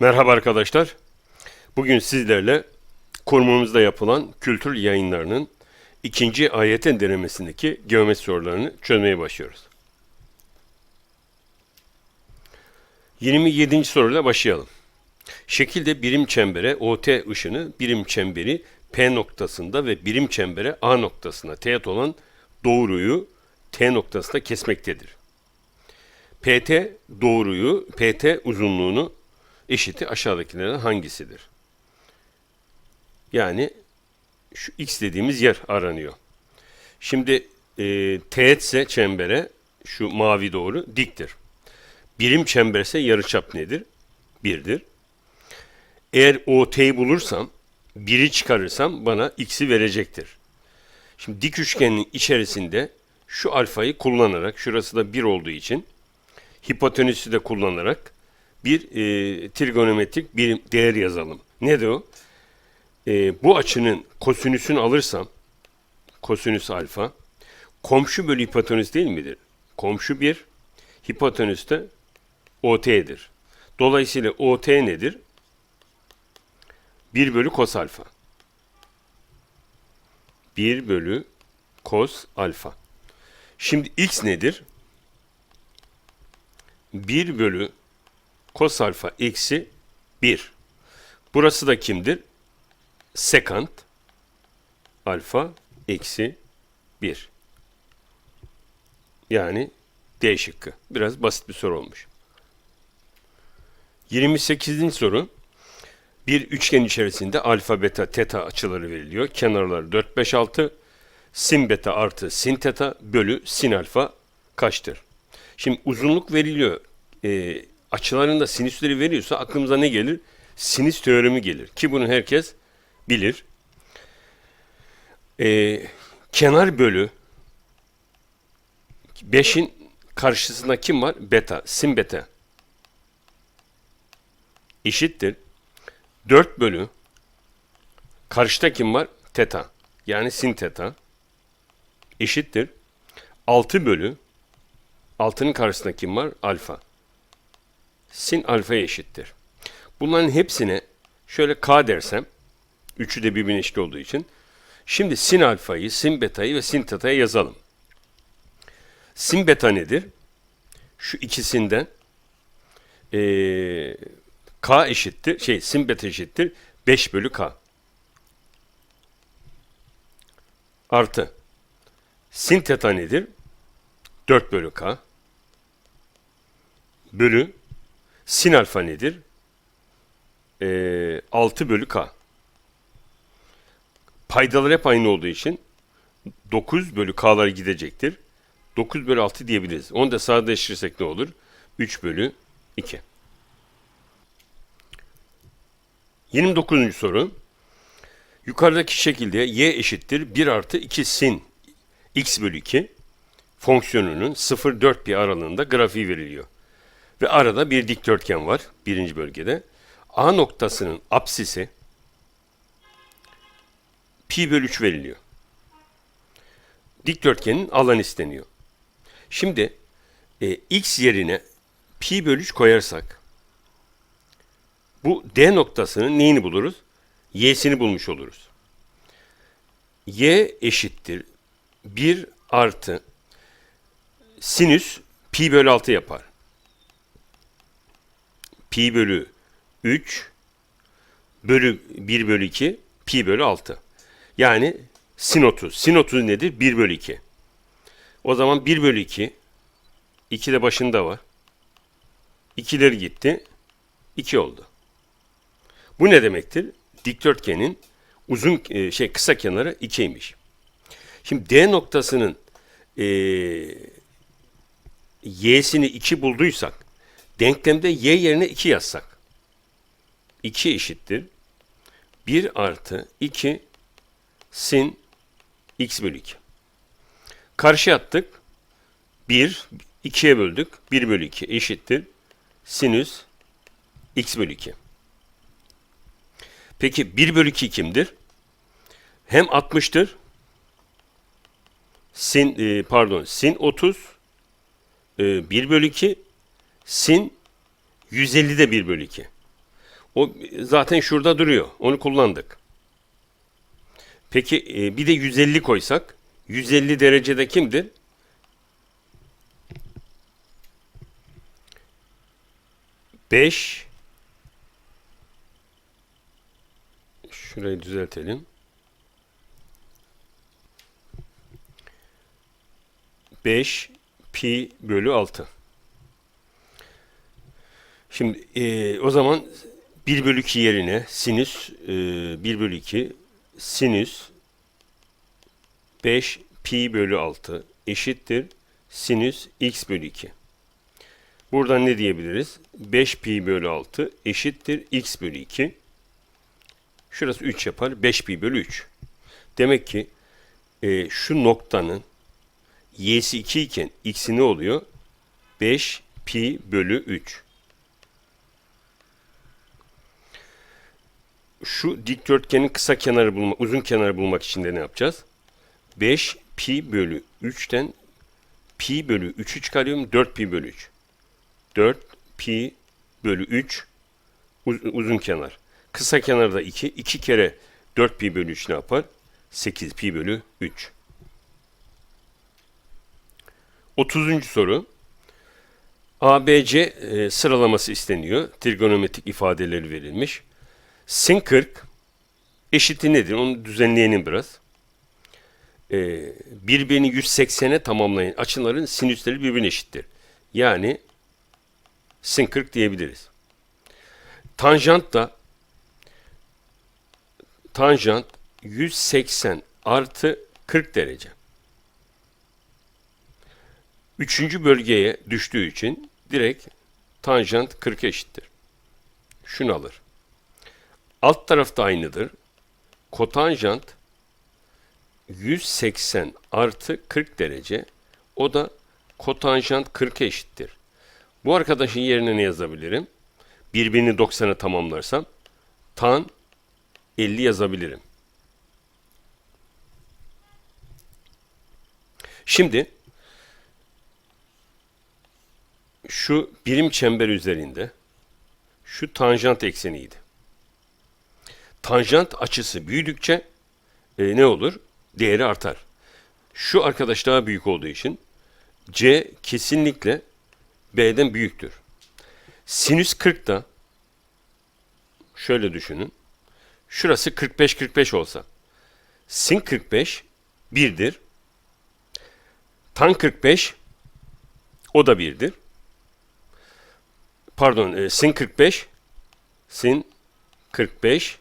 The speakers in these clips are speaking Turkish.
Merhaba arkadaşlar. Bugün sizlerle kurumumuzda yapılan kültür yayınlarının ikinci ayetin denemesindeki geometri sorularını çözmeye başlıyoruz. 27. soruyla başlayalım. Şekilde birim çembere OT ışını birim çemberi P noktasında ve birim çembere A noktasına teğet olan doğruyu T noktasında kesmektedir. PT doğruyu, PT uzunluğunu eşiti aşağıdakilerden hangisidir? Yani şu x dediğimiz yer aranıyor. Şimdi e, teğetse çembere şu mavi doğru diktir. Birim çemberse yarıçap nedir? Birdir. Eğer OT'yi bulursam, biri çıkarırsam bana x'i verecektir. Şimdi dik üçgenin içerisinde şu alfayı kullanarak, şurası da 1 olduğu için hipotenüsü de kullanarak bir e, trigonometrik bir değer yazalım. Nedir o? E, bu açının kosinüsünü alırsam, kosinüs alfa, komşu bölü hipotenüs değil midir? Komşu 1, hipotenüs de OT'dir. Dolayısıyla OT nedir? 1 bölü kos alfa. 1 bölü kos alfa. Şimdi x nedir? 1 bölü kos alfa eksi 1. Burası da kimdir? Sekant alfa eksi 1. Yani D şıkkı. Biraz basit bir soru olmuş. 28. soru. Bir üçgen içerisinde alfa, beta, teta açıları veriliyor. Kenarları 4, 5, 6. Sin beta artı sin teta bölü sin alfa kaçtır? Şimdi uzunluk veriliyor. E, açıların da sinüsleri veriyorsa aklımıza ne gelir? Sinüs teoremi gelir. Ki bunu herkes bilir. E, kenar bölü 5'in karşısında kim var? Beta. Sin beta. Eşittir. 4 bölü karşıda kim var? Teta. Yani sin teta. Eşittir. 6 bölü 6'nın karşısında kim var? Alfa. Sin alfaya eşittir. Bunların hepsine şöyle k dersem, üçü de birbirine eşit olduğu için, şimdi sin alfayı, sin betayı ve sin teta'yı yazalım. Sin beta nedir? Şu ikisinden ee, k eşittir, şey sin beta eşittir 5 bölü k. Artı sin teta nedir? 4 bölü k. Bölü sin alfa nedir? Ee, 6 bölü k. Paydalar hep aynı olduğu için 9 bölü k'lar gidecektir. 9 bölü 6 diyebiliriz. Onu da sadeleştirirsek ne olur? 3 bölü 2. 29. soru. Yukarıdaki şekilde y eşittir 1 artı 2 sin x bölü 2 fonksiyonunun 0-4 pi aralığında grafiği veriliyor. Ve arada bir dikdörtgen var birinci bölgede. A noktasının apsisi pi bölü 3 veriliyor. Dikdörtgenin alanı isteniyor. Şimdi e, x yerine pi bölü 3 koyarsak bu D noktasının neyini buluruz? Y'sini bulmuş oluruz. Y eşittir 1 artı sinüs pi bölü 6 yapar. Pi bölü 3 bölü 1 bölü 2 pi bölü 6. Yani sin 30. Sin 30 nedir? 1 bölü 2. O zaman 1 bölü 2 2 de başında var. 2'leri gitti. 2 oldu. Bu ne demektir? Dikdörtgenin uzun e, şey kısa kenarı 2'ymiş. Şimdi D noktasının e, y'sini 2 bulduysak denklemde y yerine 2 yazsak 2 eşittir 1 artı 2 sin x bölü 2. Karşı attık. 1, 2'ye böldük. 1 bölü 2 eşittir. Sinüs x bölü 2. Peki 1 bölü 2 kimdir? Hem 60'tır. Sin, e, pardon, sin 30 e, 1 bölü 2 sin 150 de 1 bölü 2. O zaten şurada duruyor. Onu kullandık. Peki e, bir de 150 koysak 150 derecede kimdir? Beş Şurayı düzeltelim. 5 pi bölü 6. Şimdi e, o zaman 1 bölü 2 yerine sinüs e, 1 bölü 2 sinüs 5 pi bölü 6 eşittir sinüs x bölü 2. Buradan ne diyebiliriz? 5 pi bölü 6 eşittir x bölü 2. Şurası 3 yapar. 5 pi bölü 3. Demek ki e, şu noktanın y'si 2 iken x'i ne oluyor? 5 pi bölü 3. Şu dikdörtgenin kısa kenarı bulmak, uzun kenarı bulmak için de ne yapacağız? 5 pi bölü 3'ten pi bölü 3'ü çıkarıyorum. 4 pi bölü 3. 4 pi bölü 3 uz- uzun kenar. Kısa kenarda 2. 2 kere 4 pi bölü 3 ne yapar? 8 pi bölü 3. 30. soru. ABC e, sıralaması isteniyor. Trigonometrik ifadeleri verilmiş. Sin 40 eşiti nedir? Onu düzenleyelim biraz. Ee, birbirini 180'e tamamlayan açıların sinüsleri birbirine eşittir. Yani sin 40 diyebiliriz. Tanjant da tanjant 180 artı 40 derece. Üçüncü bölgeye düştüğü için direkt tanjant 40 eşittir. Şunu alır. Alt tarafta aynıdır. Kotanjant 180 artı 40 derece. O da kotanjant 40 eşittir. Bu arkadaşın yerine ne yazabilirim? Birbirini 90'a tamamlarsam tan 50 yazabilirim. Şimdi şu birim çember üzerinde şu tanjant ekseniydi. Tanjant açısı büyüdükçe e, ne olur? Değeri artar. Şu arkadaş daha büyük olduğu için C kesinlikle B'den büyüktür. Sinüs 40 da şöyle düşünün. Şurası 45-45 olsa sin 45 1'dir. Tan 45 o da 1'dir. Pardon e, sin 45 sin 45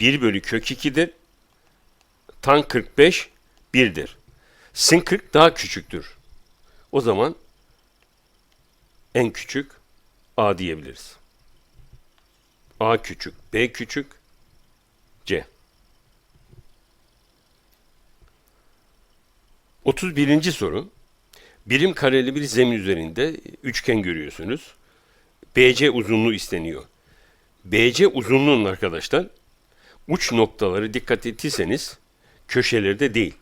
1 bölü kök 2'dir. Tan 45 1'dir. Sin 40 daha küçüktür. O zaman en küçük A diyebiliriz. A küçük, B küçük, C. 31. soru. Birim kareli bir zemin üzerinde üçgen görüyorsunuz. BC uzunluğu isteniyor. BC uzunluğunun arkadaşlar uç noktaları dikkat ettiyseniz köşelerde değil.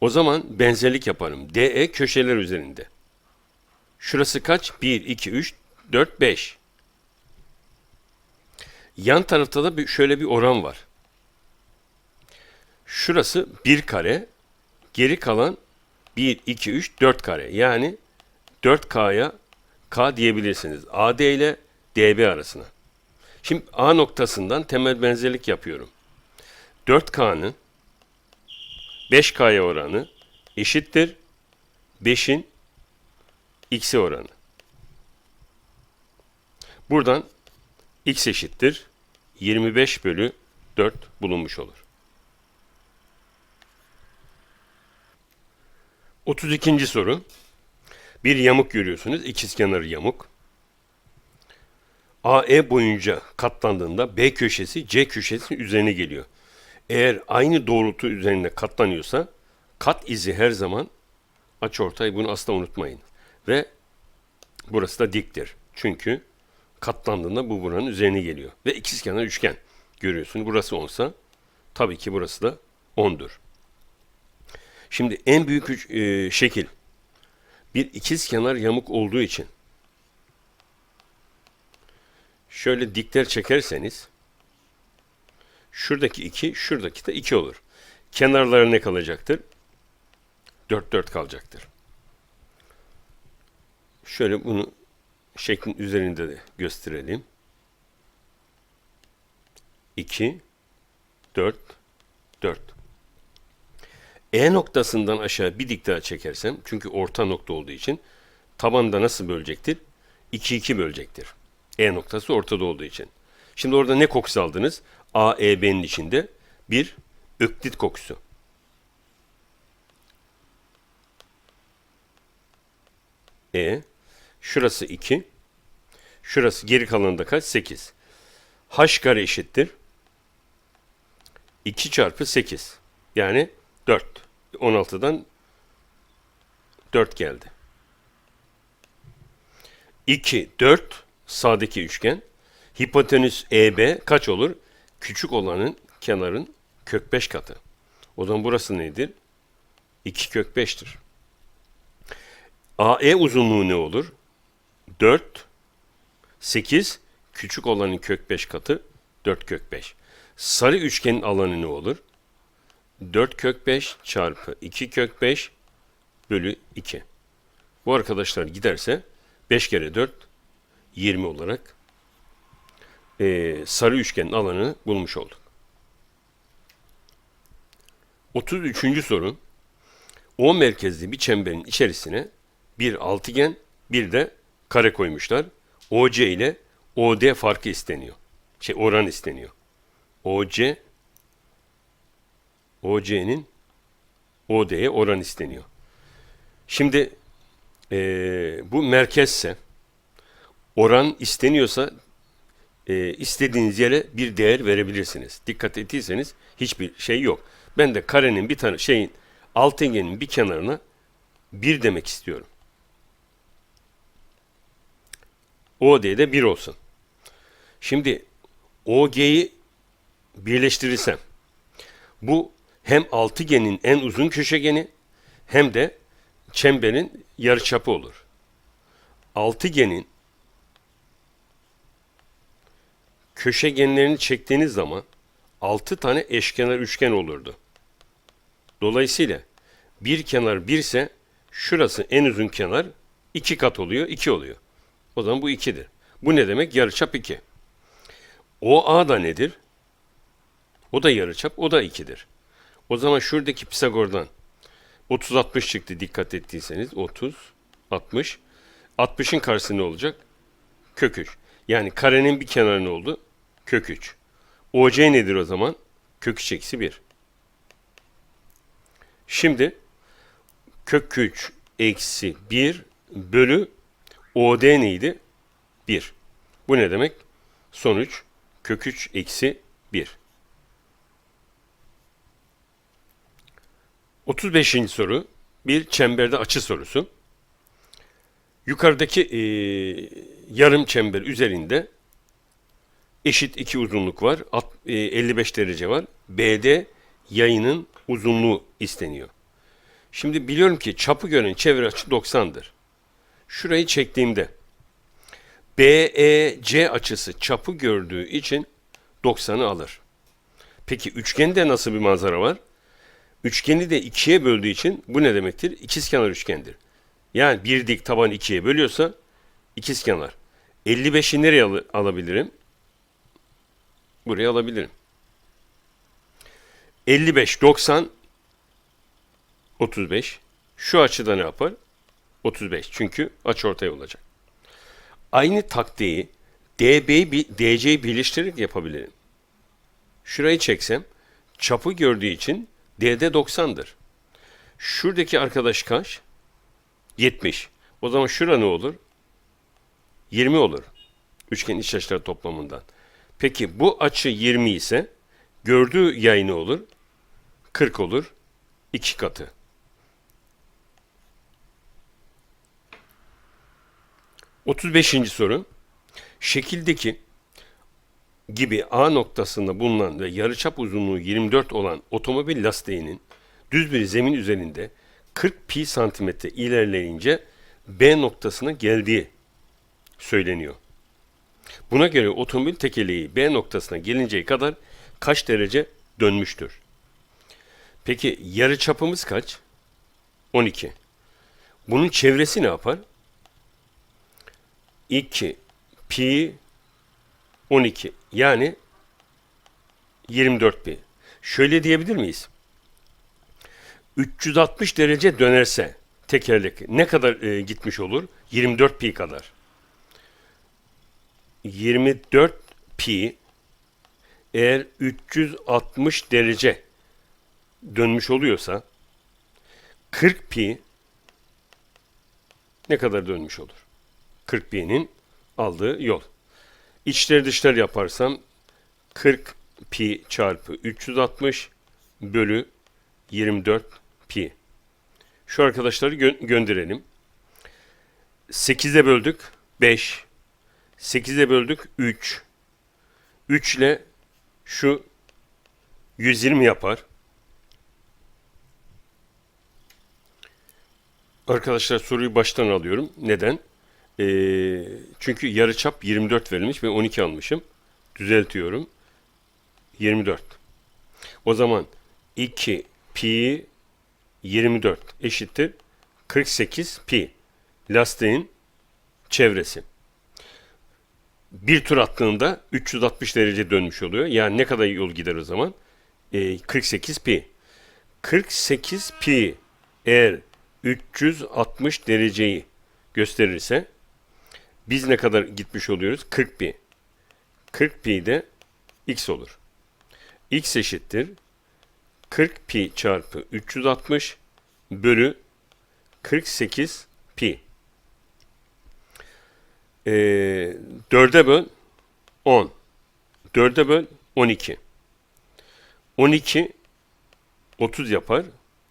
O zaman benzerlik yaparım. DE köşeler üzerinde. Şurası kaç? 1, 2, 3, 4, 5. Yan tarafta da şöyle bir oran var. Şurası 1 kare, geri kalan 1, 2, 3, 4 kare. Yani 4K'ya K diyebilirsiniz. AD ile DB arasına. Şimdi A noktasından temel benzerlik yapıyorum. 4K'nın 5K'ya oranı eşittir 5'in X'e oranı. Buradan X eşittir 25 bölü 4 bulunmuş olur. 32. soru. Bir yamuk görüyorsunuz. İkizkenarı yamuk. AE boyunca katlandığında B köşesi C köşesinin üzerine geliyor. Eğer aynı doğrultu üzerine katlanıyorsa kat izi her zaman açıortay bunu asla unutmayın. Ve burası da diktir. Çünkü katlandığında bu buranın üzerine geliyor. Ve ikizkenar üçgen görüyorsun. Burası 10'sa tabii ki burası da 10'dur. Şimdi en büyük üç- e, şekil bir ikizkenar yamuk olduğu için Şöyle dikler çekerseniz şuradaki 2, şuradaki de 2 olur. Kenarları ne kalacaktır? 4 4 kalacaktır. Şöyle bunu şeklin üzerinde de gösterelim. 2 4 4 E noktasından aşağı bir dik daha çekersem çünkü orta nokta olduğu için tabanda nasıl bölecektir? 2 2 bölecektir. E noktası ortada olduğu için. Şimdi orada ne kokusu aldınız? A, E, B'nin içinde bir öklit kokusu. E. Şurası 2. Şurası geri kalanında kaç? 8. H kare eşittir. 2 çarpı 8. Yani 4. 16'dan 4 geldi. 2, 4 sağdaki üçgen. Hipotenüs EB kaç olur? Küçük olanın kenarın kök 5 katı. O zaman burası nedir? 2 kök 5'tir. AE uzunluğu ne olur? 4, 8, küçük olanın kök 5 katı 4 kök 5. Sarı üçgenin alanı ne olur? 4 kök 5 çarpı 2 kök 5 bölü 2. Bu arkadaşlar giderse 5 kere 4 20 olarak eee, sarı üçgenin alanını bulmuş olduk. 33. soru. O merkezli bir çemberin içerisine bir altıgen bir de kare koymuşlar. OC ile OD farkı isteniyor. Şey oran isteniyor. OC OC'nin OD'ye oran isteniyor. Şimdi eee, bu merkezse oran isteniyorsa e, istediğiniz yere bir değer verebilirsiniz. Dikkat ettiyseniz hiçbir şey yok. Ben de karenin bir tane şeyin altıgenin bir kenarına bir demek istiyorum. OD'de 1 olsun. Şimdi OG'yi birleştirirsem bu hem altıgenin en uzun köşegeni hem de çemberin yarıçapı olur. Altıgenin köşegenlerini çektiğiniz zaman 6 tane eşkenar üçgen olurdu. Dolayısıyla bir kenar 1 ise şurası en uzun kenar 2 kat oluyor, 2 oluyor. O zaman bu 2'dir. Bu ne demek? Yarıçap 2. OA da nedir? O da yarıçap, o da 2'dir. O zaman şuradaki Pisagor'dan 30 60 çıktı dikkat ettiyseniz 30 60 60'ın karşısı olacak? Kök 3. Yani karenin bir kenarı ne oldu? Kök 3. OC nedir o zaman? Kök 3 eksi 1. Şimdi kök 3 eksi 1 bölü OD neydi? 1. Bu ne demek? Sonuç kök 3 eksi 1. 35. soru bir çemberde açı sorusu. Yukarıdaki e, yarım çember üzerinde eşit iki uzunluk var. Alt- e, 55 derece var. BD yayının uzunluğu isteniyor. Şimdi biliyorum ki çapı gören çevre açı 90'dır. Şurayı çektiğimde BEC açısı çapı gördüğü için 90'ı alır. Peki üçgende nasıl bir manzara var? Üçgeni de ikiye böldüğü için bu ne demektir? İkizkenar üçgendir. Yani bir dik taban ikiye bölüyorsa ikizkenar. 55'i nereye al- alabilirim? Buraya alabilirim. 55, 90, 35. Şu açıda ne yapar? 35. Çünkü açıortay olacak. Aynı taktiği bi- DC'yi birleştirerek yapabilirim. Şurayı çeksem çapı gördüğü için D'de 90'dır. Şuradaki arkadaş kaç? 70. O zaman şura ne olur? 20 olur. Üçgen iç açıları toplamından. Peki bu açı 20 ise gördüğü yay ne olur? 40 olur. 2 katı. Otuz beşinci soru. Şekildeki gibi A noktasında bulunan ve yarıçap uzunluğu 24 olan otomobil lastiğinin düz bir zemin üzerinde 40 pi santimetre ilerleyince B noktasına geldiği söyleniyor. Buna göre otomobil tekeleği B noktasına gelinceye kadar kaç derece dönmüştür? Peki yarı çapımız kaç? 12. Bunun çevresi ne yapar? 2 pi 12 yani 24 pi. Şöyle diyebilir miyiz? 360 derece dönerse tekerlek ne kadar e, gitmiş olur? 24 pi kadar. 24 pi eğer 360 derece dönmüş oluyorsa 40 pi ne kadar dönmüş olur? 40 pi'nin aldığı yol. İçler dışlar yaparsam 40 pi çarpı 360 bölü 24 pi. Şu arkadaşları gö- gönderelim. 8'e böldük 5. 8'e böldük 3. 3 ile şu 120 yapar. Arkadaşlar soruyu baştan alıyorum. Neden? Ee, çünkü yarıçap 24 verilmiş ve 12 almışım. Düzeltiyorum. 24. O zaman 2 pi 24 eşittir 48 pi. Lastiğin çevresi. Bir tur attığında 360 derece dönmüş oluyor. Yani ne kadar yol gider o zaman? Ee, 48 pi. 48 pi eğer 360 dereceyi gösterirse biz ne kadar gitmiş oluyoruz? 40 pi. 40 pi de x olur. x eşittir 40 pi çarpı 360 bölü 48 pi. Ee, 4'e böl 10. 4'e böl 12. 12 30 yapar.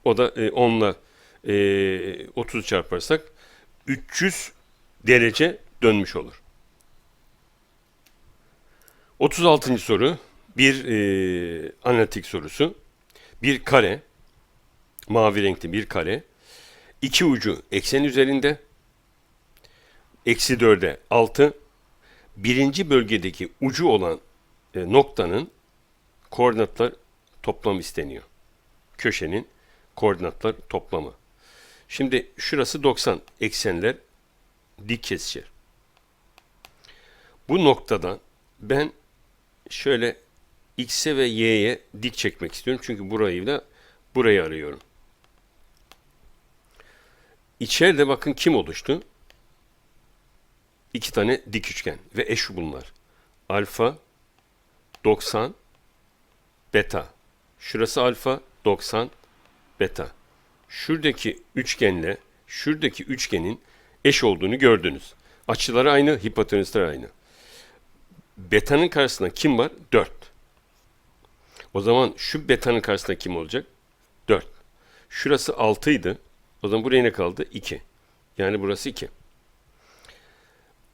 O da e, 10'la e, 30 çarparsak 300 derece dönmüş olur. 36. soru bir e, analitik sorusu. Bir kare, mavi renkli bir kare, iki ucu eksen üzerinde, eksi 4'e 6, birinci bölgedeki ucu olan e, noktanın koordinatlar toplamı isteniyor. Köşenin koordinatlar toplamı. Şimdi şurası 90 eksenler dik kesişir. Bu noktadan ben şöyle x'e ve y'ye dik çekmek istiyorum. Çünkü burayı da burayı arıyorum. İçeride bakın kim oluştu? İki tane dik üçgen ve eş bunlar. Alfa 90 beta. Şurası alfa 90 beta. Şuradaki üçgenle şuradaki üçgenin eş olduğunu gördünüz. Açıları aynı, hipotenüsler aynı. Beta'nın karşısında kim var? 4. O zaman şu beta'nın karşısında kim olacak? 4. Şurası 6 idi. O zaman buraya ne kaldı? 2. Yani burası 2.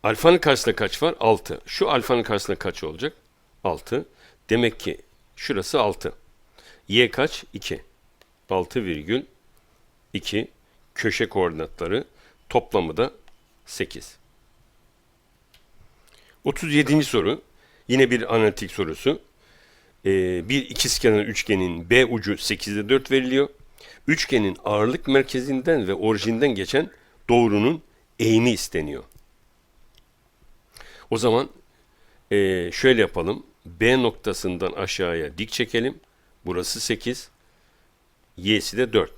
Alfanın karşısında kaç var? 6. Şu alfanın karşısında kaç olacak? 6. Demek ki şurası 6. Y kaç? 2. 6 virgül 2 köşe koordinatları toplamı da 8. 37. soru yine bir analitik sorusu. Ee, bir ikizkenar üçgenin B ucu 8'de 4 veriliyor. Üçgenin ağırlık merkezinden ve orijinden geçen doğrunun eğimi isteniyor. O zaman e, şöyle yapalım. B noktasından aşağıya dik çekelim. Burası 8. Y'si de 4.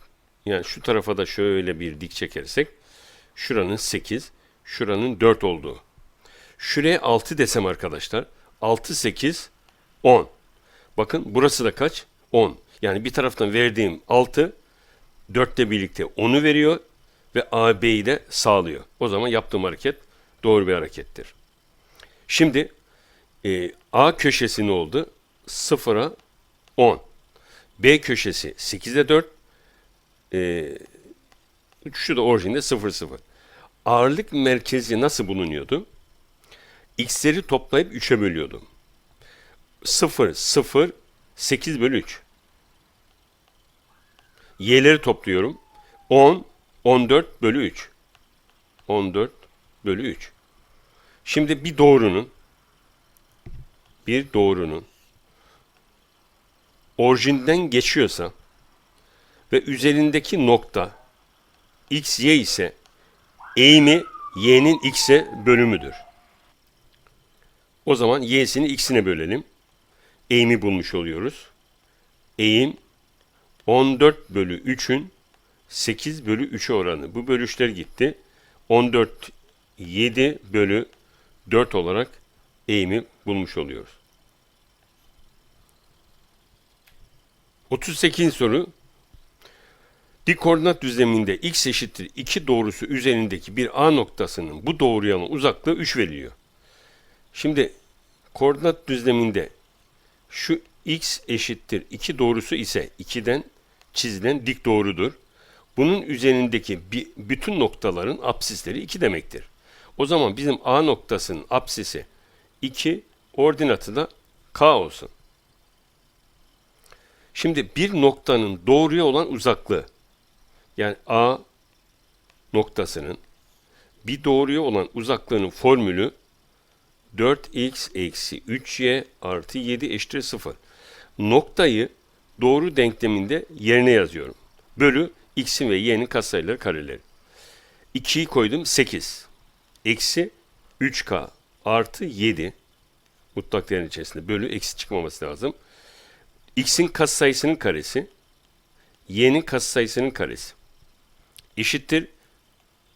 Yani şu tarafa da şöyle bir dik çekersek şuranın 8, şuranın 4 olduğu. Şuraya 6 desem arkadaşlar. 6, 8, 10. Bakın burası da kaç? 10. Yani bir taraftan verdiğim 6, 4 ile birlikte 10'u veriyor ve AB'yi de sağlıyor. O zaman yaptığım hareket doğru bir harekettir. Şimdi e, A köşesi ne oldu? 0'a 10. B köşesi 8'e 4. E, şu da orijinde 0, 0. Ağırlık merkezi nasıl bulunuyordu? X'leri toplayıp 3'e bölüyordum. 0, 0, 8 bölü 3. Y'leri topluyorum. 10, 14 bölü 3. 14 bölü 3. Şimdi bir doğrunun bir doğrunun orijinden geçiyorsa ve üzerindeki nokta x, y ise eğimi y'nin x'e bölümüdür. O zaman y'sini x'ine bölelim. Eğimi bulmuş oluyoruz. Eğim 14 bölü 3'ün 8 bölü 3'e oranı. Bu bölüşler gitti. 14 7 bölü 4 olarak eğimi bulmuş oluyoruz. 38. soru. Dik koordinat düzleminde x eşittir 2 doğrusu üzerindeki bir A noktasının bu doğruya olan uzaklığı 3 veriliyor. Şimdi koordinat düzleminde şu x eşittir 2 doğrusu ise 2'den çizilen dik doğrudur. Bunun üzerindeki bütün noktaların apsisleri 2 demektir. O zaman bizim A noktasının apsisi 2, ordinatı da k olsun. Şimdi bir noktanın doğruya olan uzaklığı yani A noktasının bir doğruya olan uzaklığının formülü 4x eksi 3y artı 7 eşittir 0. Noktayı doğru denkleminde yerine yazıyorum. Bölü x'in ve y'nin katsayıları kareleri. 2'yi koydum 8. Eksi 3k artı 7 mutlak değerin içerisinde bölü eksi çıkmaması lazım. x'in katsayısının karesi y'nin katsayısının karesi eşittir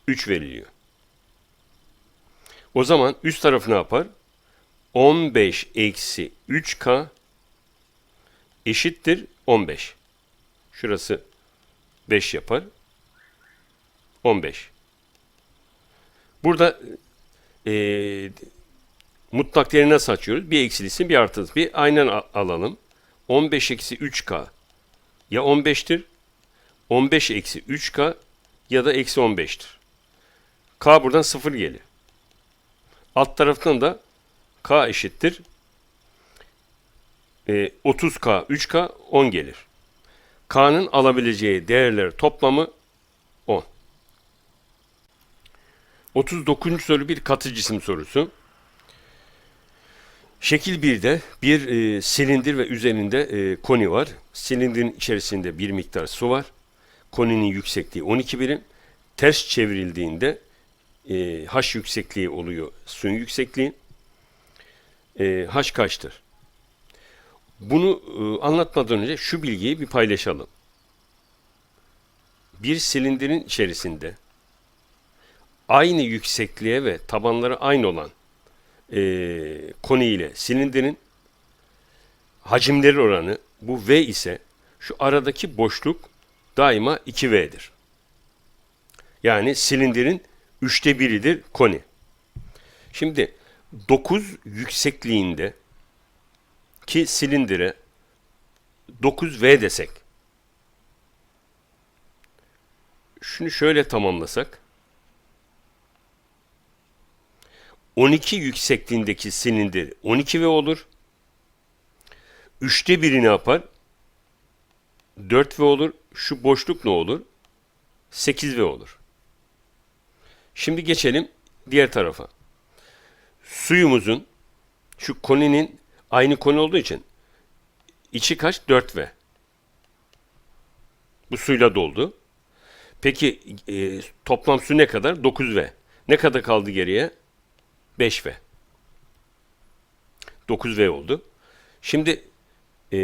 3 veriliyor. O zaman üst tarafı ne yapar? 15 eksi 3k eşittir 15. Şurası 5 yapar. 15. Burada e, mutlak değeri nasıl açıyoruz? Bir eksilisini bir artısı. Bir aynen alalım. 15 eksi 3k ya 15'tir 15 eksi 3k ya da eksi 15'tir. K buradan 0 gelir. Alt taraftan da K eşittir. E, 30K, 3K, 10 gelir. K'nın alabileceği değerler toplamı 10. 39. soru bir katı cisim sorusu. Şekil 1'de bir e, silindir ve üzerinde e, koni var. Silindirin içerisinde bir miktar su var. Koninin yüksekliği 12 birim. Ters çevrildiğinde e, H yüksekliği oluyor suyun yüksekliği. E, H kaçtır? Bunu e, anlatmadan önce şu bilgiyi bir paylaşalım. Bir silindirin içerisinde aynı yüksekliğe ve tabanları aynı olan e, koni ile silindirin hacimleri oranı bu V ise şu aradaki boşluk daima 2V'dir. Yani silindirin üçte biridir koni. Şimdi 9 yüksekliğinde ki silindire 9V desek şunu şöyle tamamlasak 12 yüksekliğindeki silindir 12V olur. Üçte biri ne yapar? 4V olur. Şu boşluk ne olur? 8V olur. Şimdi geçelim diğer tarafa. Suyumuzun şu koninin aynı koni olduğu için içi kaç? 4V. Bu suyla doldu. Peki e, toplam su ne kadar? 9V. Ne kadar kaldı geriye? 5V. 9V oldu. Şimdi e,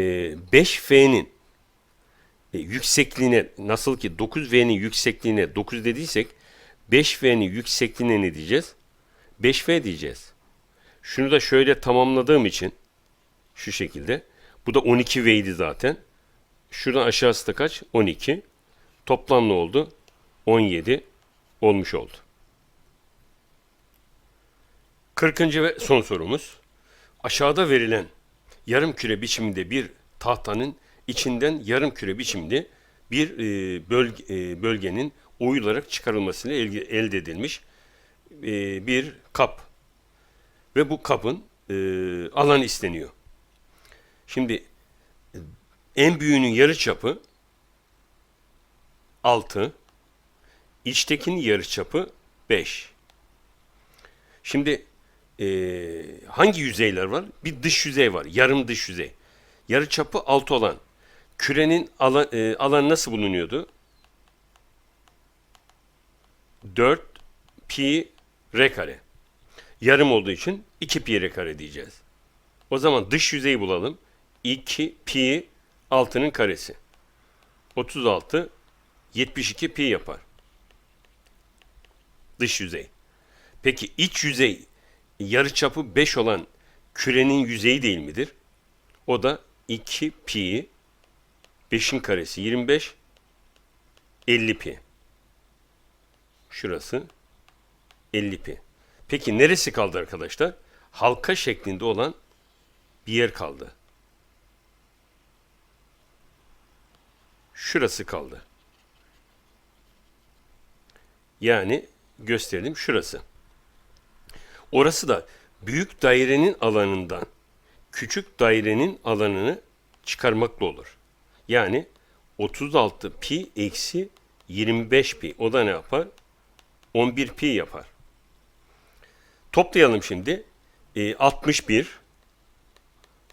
5V'nin e, yüksekliğine nasıl ki 9V'nin yüksekliğine 9 dediysek 5V'nin yüksekliğine ne diyeceğiz? 5V diyeceğiz. Şunu da şöyle tamamladığım için şu şekilde. Bu da 12V'ydi zaten. Şuradan aşağısı da kaç? 12. Toplam ne oldu? 17 olmuş oldu. 40. ve son sorumuz. Aşağıda verilen yarım küre biçiminde bir tahtanın içinden yarım küre biçimde bir e, bölge, e, bölgenin oyularak çıkarılmasıyla ilgi- elde edilmiş e, bir kap. Ve bu kapın e, alan isteniyor. Şimdi en büyüğünün yarı çapı 6, içtekinin yarı çapı 5. Şimdi Ee, hangi yüzeyler var? Bir dış yüzey var. Yarım dış yüzey. Yarı çapı 6 olan kürenin alan, e, alanı nasıl bulunuyordu? 4 pi r kare. Yarım olduğu için 2 pi r kare diyeceğiz. O zaman dış yüzeyi bulalım. 2 pi 6'nın karesi. 36 72 pi yapar. Dış yüzey. Peki iç yüzey yarıçapı 5 olan kürenin yüzeyi değil midir? O da 2 pi 5'in karesi 25 50 pi. Şurası 50 pi. Peki neresi kaldı arkadaşlar? Halka şeklinde olan bir yer kaldı. Şurası kaldı. Yani gösterelim şurası. Orası da büyük dairenin alanından küçük dairenin alanını çıkarmakla olur. Yani 36 pi eksi 25 pi. O da ne yapar? 11 pi yapar. Toplayalım şimdi. E, 61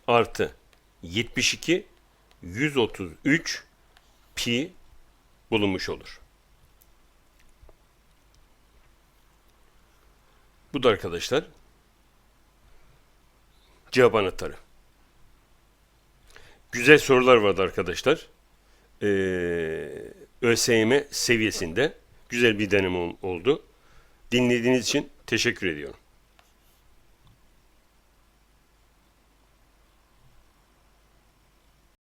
artı 72 133 pi bulunmuş olur. Bu da arkadaşlar cevap anahtarı. Güzel sorular vardı arkadaşlar. Ee, ÖSYM seviyesinde güzel bir deneme ol- oldu. Dinlediğiniz için teşekkür ediyorum.